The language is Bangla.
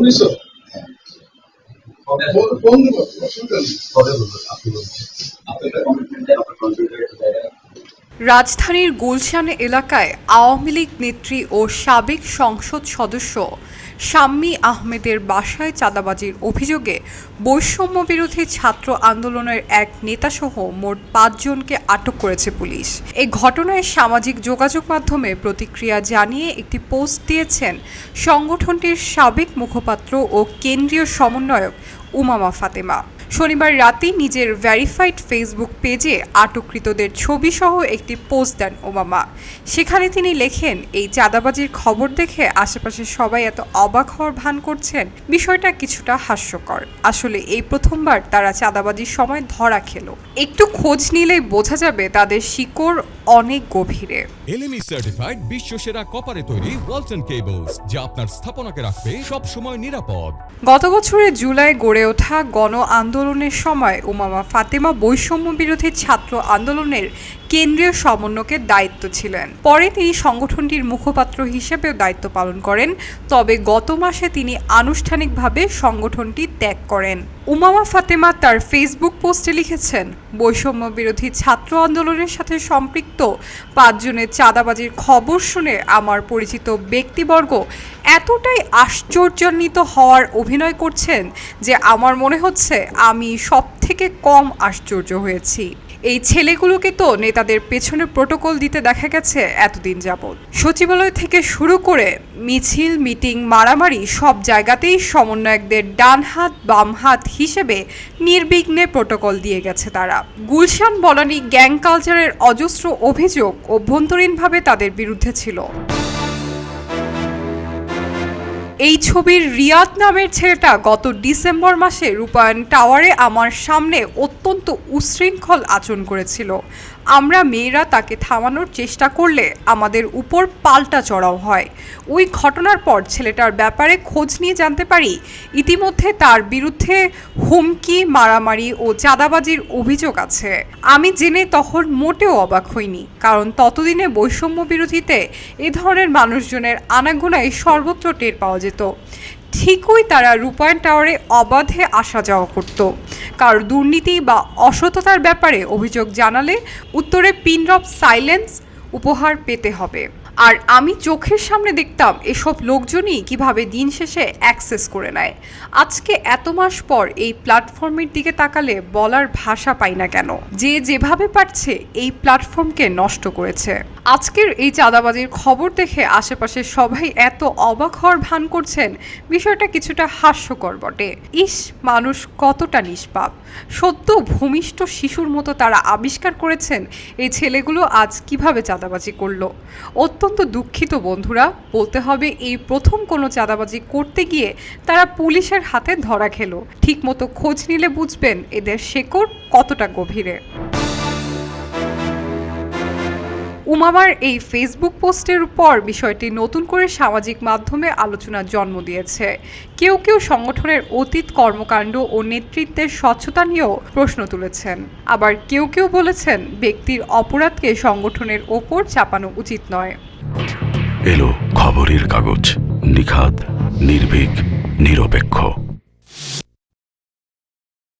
নেই পরে বলব আপনি বলছেন আপনি একটা কমিটমেন্ট দেন আপনার কম্পিউটার একটা জায়গায় রাজধানীর গুলশান এলাকায় আওয়ামী লীগ নেত্রী ও সাবেক সংসদ সদস্য শাম্মী আহমেদের বাসায় চাঁদাবাজির অভিযোগে বৈষম্য বিরোধী ছাত্র আন্দোলনের এক নেতাসহ মোট পাঁচজনকে আটক করেছে পুলিশ। এই ঘটনায় সামাজিক যোগাযোগ মাধ্যমে প্রতিক্রিয়া জানিয়ে একটি পোস্ট দিয়েছেন সংগঠনটির সাবেক মুখপাত্র ও কেন্দ্রীয় সমন্বয়ক উমামা ফাতেমা। শনিবার রাতে নিজের ভ্যারিফাইড ফেসবুক পেজে আটককৃতদের ছবি সহ একটি পোস্ট দেন ওবামা। সেখানে তিনি লেখেন এই চাঁদাবাজির খবর দেখে আশেপাশে সবাই এত অবাক হওয়ার ভান করছেন বিষয়টা কিছুটা হাস্যকর। আসলে এই প্রথমবার তারা চাঁদাবাজির সময় ধরা খেলো। একটু খোঁজ নিলেই বোঝা যাবে তাদের শিকড় অনেক গভীরে। এলএমই সার্টিফাইড বিশ্ব সেরা কপারে তৈরি ওয়ালটন কেবলস যা আপনার স্থাপনাকে রাখবে সব সময় নিরাপদ। গত বছরের জুলাই গড়ে ওঠা গণ আন্দোলনের সময় উমামা ফাতেমা বৈষম্য বিরোধী ছাত্র আন্দোলনের কেন্দ্রীয় সমন্বয়কের দায়িত্ব ছিলেন। পরে তিনি সংগঠনটির মুখপাত্র হিসেবেও দায়িত্ব পালন করেন। তবে গত মাসে তিনি আনুষ্ঠানিকভাবে সংগঠনটি ত্যাগ করেন। উমামা ফাতেমা তার ফেসবুক পোস্টে লিখেছেন, বৈষম্য বিরোধী ছাত্র আন্দোলনের সাথে সম্পৃক্ত পাঁচজনের চাঁদাবাজির খবর শুনে আমার পরিচিত ব্যক্তিবর্গ এতটাই আশ্চর্যান্বিত হওয়ার অভিনয় করছেন যে আমার মনে হচ্ছে আমি সব থেকে কম আশ্চর্য হয়েছি। এই ছেলেগুলোকে তো নেতাদের পেছনে প্রোটোকল দিতে দেখা গেছে এতদিন যাবৎ। সচিবালয় থেকে শুরু করে মিছিল, মিটিং, মারামারি সব জায়গাতেই সমন্বয়কদের ডান হাত, বাম হাত হিসেবে নির্বিঘ্নে প্রোটোকল দিয়ে গেছে তারা। গুলশান বলানি গ্যাং কালচারের অজস্র অভিযোগ অভ্যন্তরীণভাবে তাদের বিরুদ্ধে ছিল। এই ছবির রিয়াদ নামের ছেলেটা গত ডিসেম্বর মাসে রূপায়ণ টাওয়ারে আমার সামনে অত্যন্ত উশৃঙ্খল আচরণ করেছিল। আমরা মেয়েরা তাকে থামানোর চেষ্টা করলে আমাদের উপর পাল্টা চড়াও হয়। ওই ঘটনার পর ছেলেটার ব্যাপারে খোঁজ নিয়ে জানতে পারি, ইতিমধ্যে তার বিরুদ্ধে হুমকি, মারামারি ও চাঁদাবাজির অভিযোগ আছে। আমি জেনে তখন মোটেও অবাক হইনি, কারণ ততদিনে বৈষম্য বিরোধীতে এ ধরনের মানুষজনের আনাগোনায় সর্বত্র টের পাওয়া যেত। ঠিকই তারা রূপায়ণ টাওয়ারে অবাধে আসা যাওয়া করত। কারও দুর্নীতি বা অসততার ব্যাপারে অভিযোগ জানালে উত্তরে পিন অফ সাইলেন্স উপহার পেতে হবে। আর আমি চোখের সামনে দেখতাম এসব লোকজনই কীভাবে দিন শেষে অ্যাক্সেস করে নেয়। আজকে এত মাস পর এই প্ল্যাটফর্মের দিকে তাকালে বলার ভাষা পাই না কেন? যে যেভাবে পারছে এই প্ল্যাটফর্মকে নষ্ট করেছে। আজকের এই চাঁদাবাজির খবর দেখে আশেপাশে সবাই এত অবাক হওয়ার ভান করছেন, বিষয়টা কিছুটা হাস্যকর বটে। ইস, মানুষ কতটা নিষ্পাপ। সদ্য ভূমিষ্ঠ শিশুর মতো তারা আবিষ্কার করেছেন, এই ছেলেগুলো আজ কীভাবে চাঁদাবাজি করল? অত্যন্ত দুঃখিত বন্ধুরা। বলতে হবে, এই প্রথম কোনো চাঁদাবাজি করতে গিয়ে তারা পুলিশের হাতে ধরা খেলো। ঠিকমতো খোঁজ নিলে বুঝবেন এদের শেকড় কতটা গভীরে। উমামার এই ফেসবুক পোস্টের উপর বিষয়টি নতুন করে সামাজিক মাধ্যমে আলোচনার জন্ম দিয়েছে। কেউ কেউ সংগঠনের অতীত কর্মকাণ্ড ও নেতৃত্বের স্বচ্ছতা নিয়েও প্রশ্ন তুলেছেন। আবার কেউ কেউ বলেছেন ব্যক্তির অপরাধকে সংগঠনের ওপর চাপানো উচিত নয়। এলো খবরের কাগজ, নিখাদ, নির্ভীক, নিরপেক্ষ।